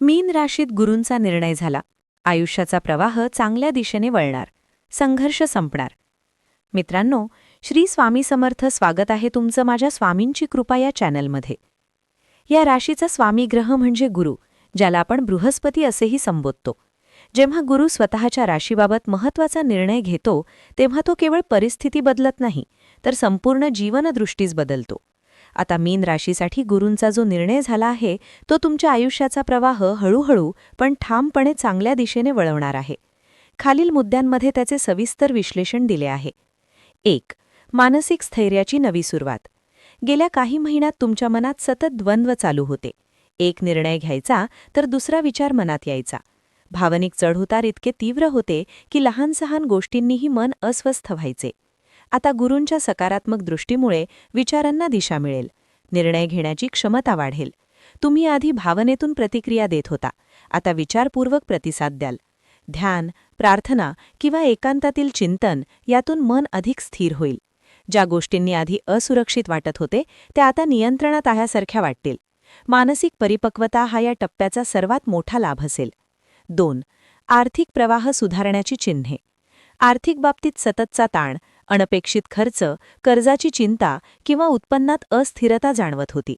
मीन राशीत गुरूंचा निर्णय झाला. आयुष्याचा प्रवाह चांगल्या दिशेने वळणार. संघर्ष संपणार. मित्रांनो श्री स्वामी समर्थ स्वागत आहे तुमचं माझ्या स्वामींची कृपा या चॅनलमध्ये. या राशीचा स्वामी ग्रह म्हणजे गुरु ज्याला आपण बृहस्पती असेही संबोधतो. जेव्हा गुरु स्वतःच्या राशीबाबत महत्त्वाचा निर्णय घेतो तेव्हा तो केवळ परिस्थिती बदलत नाही तर संपूर्ण जीवनदृष्टीच बदलतो. आता मीन राशीसाठी गुरूंचा जो निर्णय झाला आहे तो तुमच्या आयुष्याचा प्रवाह हळूहळू पण ठामपणे चांगल्या दिशेने वळवणार आहे. खालील मुद्द्यांमध्ये त्याचे सविस्तर विश्लेषण दिले आहे. एक मानसिक स्थैर्याची नवी सुरुवात. गेल्या काही महिन्यात तुमच्या मनात सतत द्वंद्व चालू होते. एक निर्णय घ्यायचा तर दुसरा विचार मनात यायचा. भावनिक चढउतार इतके तीव्र होते की लहान सहान गोष्टींनीही मन अस्वस्थ व्हायचे. आता गुरूंच्या सकारात्मक दृष्टीमुळे विचारांना दिशा मिळेल. निर्णय घेण्याची क्षमता वाढेल. तुम्ही आधी भावनेतून प्रतिक्रिया देत होता. आता विचारपूर्वक प्रतिसाद द्याल. ध्यान प्रार्थना किंवा एकांतातील चिंतन यातून मन अधिक स्थिर होईल. ज्या गोष्टींनी आधी असुरक्षित वाटत होते त्या आता नियंत्रणात आल्यासारख्या वाटतील. मानसिक परिपक्वता हा या टप्प्याचा सर्वात मोठा लाभ असेल. दोन आर्थिक प्रवाह सुधारण्याची चिन्हे. आर्थिक बाबतीत सततचा ताण अनपेक्षित खर्च कर्जाची चिंता किंवा उत्पन्नात अस्थिरता जाणवत होती.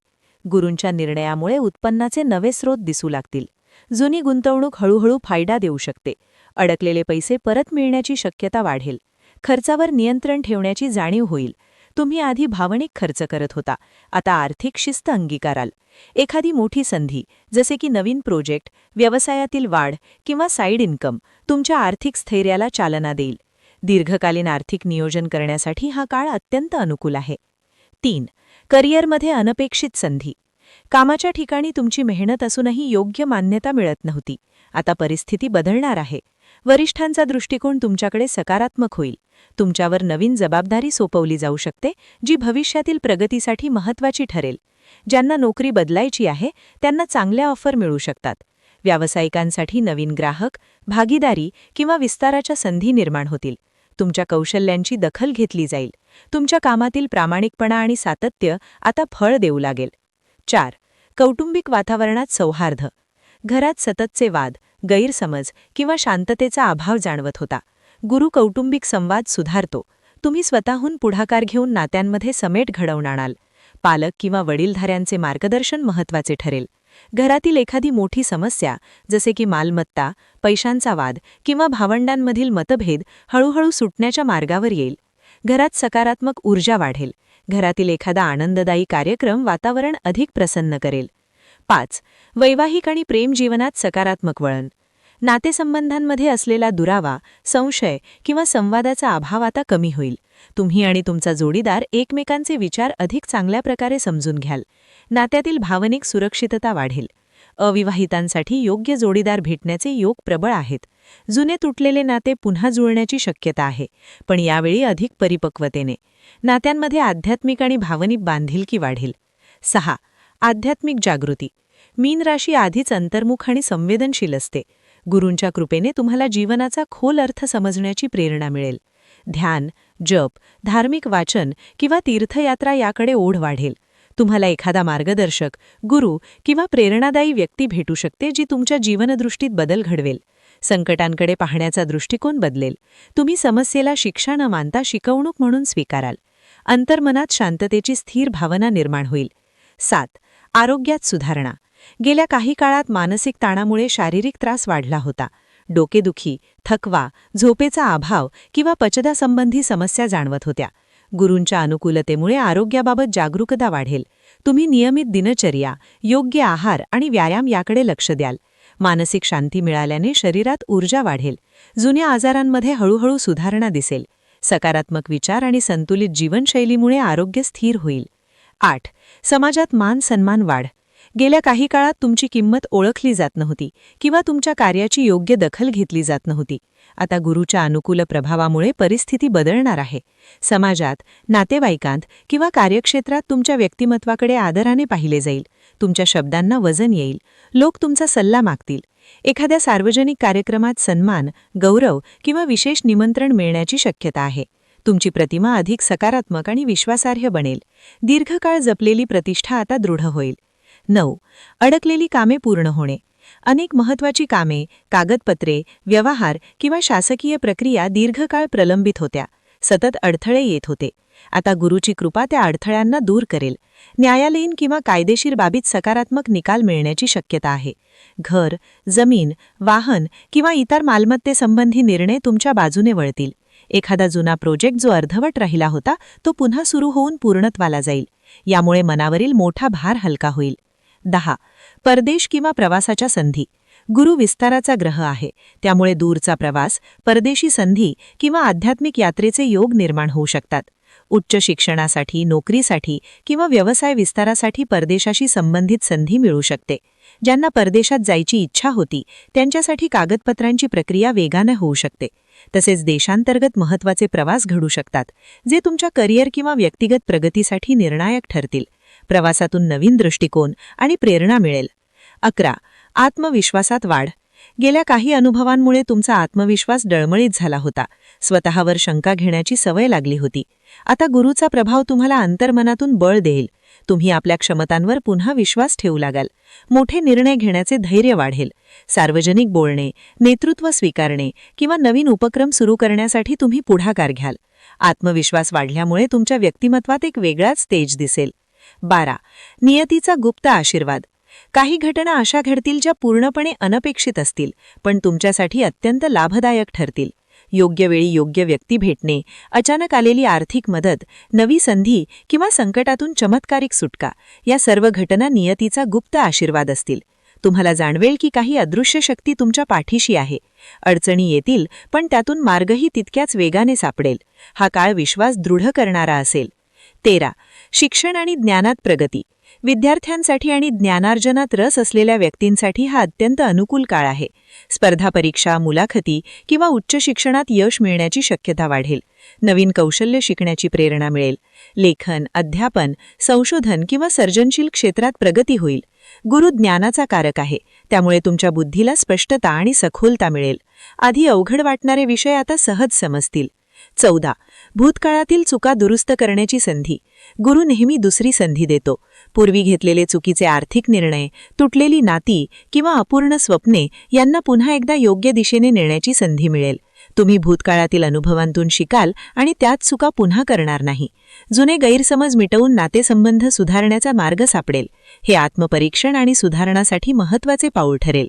गुरूंच्या निर्णयामुळे उत्पन्नाचे नवे स्रोत दिसू लागतील. जुनी गुंतवणूक हळूहळू फायदा देऊ शकते. अडकलेले पैसे परत मिळण्याची शक्यता वाढेल. खर्चावर नियंत्रण ठेवण्याची जाणीव होईल. तुम्ही आधी भावनिक खर्च करत होता. आता आर्थिक शिस्त अंगीकाराल. एखादी मोठी संधी जसे की नवीन प्रोजेक्ट व्यवसायातील वाढ किंवा साईड इन्कम तुमच्या आर्थिक स्थैर्याला चालना देईल. दीर्घकालीन आर्थिक नियोजन करण्यासाठी हा काळ अत्यंत अनुकूल आहे. तीन करिअरमध्ये अनपेक्षित संधी. कामाच्या ठिकाणी तुमची मेहनत असूनही योग्य मान्यता मिळत नव्हती. आता परिस्थिती बदलणार आहे. वरिष्ठांचा दृष्टिकोन तुमच्याकडे सकारात्मक होईल. तुमच्यावर नवीन जबाबदारी सोपवली जाऊ शकते जी भविष्यातील प्रगतीसाठी महत्त्वाची ठरेल. ज्यांना नोकरी बदलायची आहे त्यांना चांगल्या ऑफर मिळू शकतात. व्यावसायिकांसाठी नवीन ग्राहक भागीदारी किंवा विस्ताराच्या संधी निर्माण होतील. तुमच्या कौशल्यांची दखल घेतली जाईल. तुमच्या कामातील प्रामाणिकपणा आणि सातत्य आता फळ देऊ लागेल. चार. कौटुंबिक वातावरणात सौहार्द. घरात सततचे वाद गैरसमज किंवा शांततेचा अभाव जाणवत होता. गुरु कौटुंबिक संवाद सुधारतो. तुम्ही स्वतःहून पुढाकार घेऊन नात्यांमध्ये समेट घडवून आणाल. पालक किंवा वडीलधाऱ्यांचे मार्गदर्शन महत्त्वाचे ठरेल. घरातील एखादी मोठी समस्या जसे की मालमत्ता पैशांचा वाद किंवा भावंडांमधील मतभेद हळूहळू सुटण्याच्या मार्गावर येईल. घरात सकारात्मक ऊर्जा वाढेल. घरातील एखादा आनंददायी कार्यक्रम वातावरण अधिक प्रसन्न करेल. पाच वैवाहिक आणि प्रेम जीवनात सकारात्मक वळण. नातेसंबंधांमध्ये असलेला दुरावा संशय किंवा संवादाचा अभाव आता कमी होईल. तुम्ही आणि तुमचा जोडीदार एकमेकांचे विचार अधिक चांगल्या प्रकारे समजून घ्याल. नात्यातील भावनिक सुरक्षितता वाढेल. अविवाहितांसाठी योग्य जोडीदार भेटण्याचे योग प्रबळ आहेत. जुने तुटलेले नाते पुन्हा जुळण्याची शक्यता आहे पण यावेळी अधिक परिपक्वतेने. नात्यांमध्ये आध्यात्मिक आणि भावनिक बांधिलकी वाढेल. सहा. आध्यात्मिक जागृती. मीन राशी आधीच अंतर्मुख आणि संवेदनशील असते. गुरूंच्या कृपेने तुम्हाला जीवनाचा खोल अर्थ समजण्याची प्रेरणा मिळेल. ध्यान. जप धार्मिक वाचन किंवा तीर्थयात्रा याकडे ओढ वाढेल. तुम्हाला एखादा मार्गदर्शक गुरु किंवा प्रेरणादायी व्यक्ती भेटू शकते जी तुमच्या जीवनदृष्टीत बदल घडवेल. संकटांकडे पाहण्याचा दृष्टिकोन बदलेल. तुम्ही समस्येला शिक्षा न मानता शिकवणूक म्हणून स्वीकाराल. अंतर्मनात शांततेची स्थिर भावना निर्माण होईल. सात आरोग्यात सुधारणा. गेल्या काही काळात मानसिक ताणामुळे शारीरिक त्रास वाढला होता. डोकेदुखी थकवा झोपेचा अभाव किंवा पचदासंबंधी समस्या जाणवत होत्या. गुरूंच्या अनुकूलतेमुळे आरोग्याबाबत जागरूकता वाढेल. तुम्ही नियमित दिनचर्या योग्य आहार आणि व्यायाम याकडे लक्ष द्याल. मानसिक शांती मिळाल्याने शरीरात ऊर्जा वाढेल. जुन्या आजारांमध्ये हळूहळू सुधारणा दिसेल. सकारात्मक विचार आणि संतुलित जीवनशैलीमुळे आरोग्य स्थिर होईल. आठ. समाजात मान सन्मान वाढ. गेल्या काही काळात तुमची किंमत ओळखली जात नव्हती किंवा तुमच्या कार्याची योग्य दखल घेतली जात नव्हती. आता गुरुच्या अनुकूल प्रभावामुळे परिस्थिती बदलणार आहे. समाजात नातेवाईकांत किंवा कार्यक्षेत्रात तुमच्या व्यक्तिमत्वाकडे आदराने पाहिले जाईल. तुमच्या शब्दांना वजन येईल. लोक तुमचा सल्ला मागतील. एखाद्या सार्वजनिक कार्यक्रमात सन्मान गौरव किंवा विशेष निमंत्रण मिळण्याची शक्यता आहे. तुमची प्रतिमा अधिक सकारात्मक आणि विश्वासार्ह बनेल. दीर्घकाळ जपलेली प्रतिष्ठा आता दृढ होईल. नऊ. अडकलेली कामे पूर्ण होणे. अनेक महत्वाची कामे कागदपत्रे व्यवहार किंवा शासकीय प्रक्रिया दीर्घकाळ प्रलंबित होत्या. सतत अडथळे येत होते. आता गुरुची कृपा त्या अडथळ्यांना दूर करेल. न्यायालयीन किंवा कायदेशीर बाबीत सकारात्मक निकाल मिळण्याची शक्यता आहे. घर जमीन वाहन किंवा इतर मालमत्तेसंबंधी निर्णय तुमच्या बाजूने वळतील. एखादा जुना प्रोजेक्ट जो अर्धवट राहिला होता तो पुन्हा सुरू होऊन पूर्णत्वाला जाईल. यामुळे मनावरील मोठा भार हलका होईल. दहा. परदेश किंवा प्रवासाच्या संधी. गुरु विस्ताराचा ग्रह आहे. त्यामुळे दूरचा प्रवास परदेशी संधी किंवा आध्यात्मिक यात्रेचे योग निर्माण होऊ शकतात. उच्च शिक्षणासाठी नोकरीसाठी किंवा व्यवसाय विस्तारासाठी परदेशाशी संबंधित संधी मिळू शकते. ज्यांना परदेशात जायची इच्छा होती त्यांच्यासाठी कागदपत्रांची प्रक्रिया वेगानं होऊ शकते. तसेच देशांतर्गत महत्त्वाचे प्रवास घडू शकतात जे तुमच्या करिअर किंवा व्यक्तिगत प्रगतीसाठी निर्णायक ठरतील. प्रवासातून नवीन दृष्टिकोन आणि प्रेरणा मिळेल. अकरा. आत्मविश्वासात वाढ. गेल्या काही अनुभवांमुळे तुमचा आत्मविश्वास डळमळीत झाला होता. स्वतःवर शंका घेण्याची सवय लागली होती. आता गुरुचा प्रभाव तुम्हाला अंतर्मनातून बळ देईल. तुम्ही आपल्या क्षमतांवर पुन्हा विश्वास ठेवू लागाल. मोठे निर्णय घेण्याचे धैर्य वाढेल. सार्वजनिक बोलणे नेतृत्व स्वीकारणे किंवा नवीन उपक्रम सुरू करण्यासाठी तुम्ही पुढाकार घ्याल. आत्मविश्वास वाढल्यामुळे तुमच्या व्यक्तिमत्वात एक वेगळाच तेज दिसेल. बारा. नियतीचा गुप्त आशीर्वाद. काही घटना अशा घडतील ज्या पूर्णपणे अनपेक्षित असतील पण तुमच्यासाठी अत्यंत लाभदायक ठरतील. योग्य वेळी योग्य व्यक्ती भेटणे अचानक आलेली आर्थिक मदत नवी संधी किंवा संकटातून चमत्कारिक सुटका या सर्व घटना नियतीचा गुप्त आशीर्वाद असतील. तुम्हाला जाणवेल की काही अदृश्य शक्ती तुमच्या पाठीशी आहे. अडचणी येतील पण त्यातून मार्गही तितक्याच वेगाने सापडेल. हा काळ विश्वास दृढ करणारा असेल. तेरा. शिक्षण आणि ज्ञानात प्रगती. विद्यार्थ्यांसाठी आणि ज्ञानार्जनात रस असलेल्या व्यक्तींसाठी हा अत्यंत अनुकूल काळ आहे. स्पर्धा परीक्षा मुलाखती किंवा उच्च शिक्षणात यश मिळण्याची शक्यता वाढेल. नवीन कौशल्य शिकण्याची प्रेरणा मिळेल. लेखन अध्यापन संशोधन किंवा सर्जनशील क्षेत्रात प्रगती होईल. गुरु ज्ञानाचा कारक आहे. त्यामुळे तुमच्या बुद्धीला स्पष्टता आणि सखोलता मिळेल. आधी अवघड वाटणारे विषय आता सहज समजतील. चौदा. भूतकाळातील चुका दुरुस्त करण्याची संधी. गुरु नेहमी दुसरी संधी देतो. पूर्वी घेतलेले चुकीचे आर्थिक निर्णय तुटलेली नाती किंवा अपूर्ण स्वप्ने यांना पुन्हा एकदा योग्य दिशेने नेण्याची संधी मिळेल. तुम्ही भूतकाळातील अनुभवांतून शिकाल आणि त्यात चुका पुन्हा करणार नाही. जुने गैरसमज मिटवून नातेसंबंध सुधारण्याचा मार्ग सापडेल. हे आत्मपरीक्षण आणि सुधारणासाठी महत्त्वाचे पाऊल ठरेल.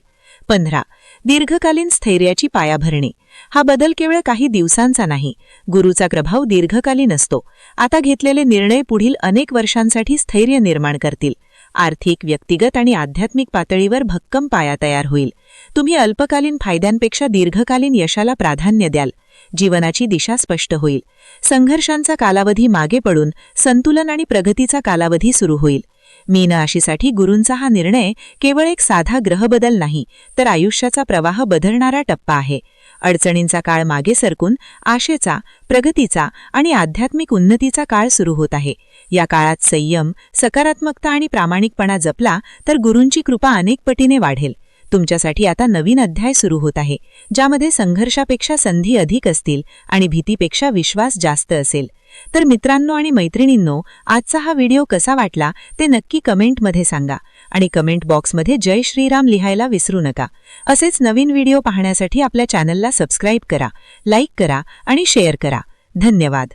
पंधरा. दीर्घकालीन स्थैर्याची पायाभरणी. हा बदल केवळ काही दिवसांचा नाही गुरुचा प्रभाव दीर्घकालीन असतो. आता घेतलेले निर्णय पुढील अनेक वर्षांसाठी स्थैर्य निर्माण करतील. आर्थिक व्यक्तिगत आणि आध्यात्मिक पातळीवर भक्कम पाया तयार होईल. तुम्ही अल्पकालीन फायद्यांपेक्षा दीर्घकालीन यशाला प्राधान्य द्याल. जीवनाची दिशा स्पष्ट होईल. संघर्षांचा कालावधी मागे पडून संतुलन आणि प्रगतीचा कालावधी सुरू होईल. मीन आशीसाठी गुरूंचा हा निर्णय केवळ एक साधा ग्रहबदल नाही तर आयुष्याचा प्रवाह बदलणारा टप्पा आहे. अडचणींचा काळ मागे सरकून आशेचा प्रगतीचा आणि आध्यात्मिक उन्नतीचा काळ सुरू होत आहे. या काळात संयम सकारात्मकता आणि प्रामाणिकपणा जपला तर गुरूंची कृपा अनेक पटीने वाढेल. तुमच्यासाठी आता नवीन अध्याय सुरू होत आहे ज्यामध्ये संघर्षापेक्षा संधी अधिक असतील आणि भीतीपेक्षा विश्वास जास्त असेल. तर मित्रांनो आणि मैत्रिणींनो आजचा हा व्हिडिओ कसा वाटला ते नक्की कमेंटमध्ये सांगा आणि कमेंट बॉक्समध्ये जय श्रीराम लिहायला विसरू नका. असेच नवीन व्हिडिओ पाहण्यासाठी आपल्या चॅनलला सबस्क्राईब करा लाईक करा आणि शेअर करा. धन्यवाद.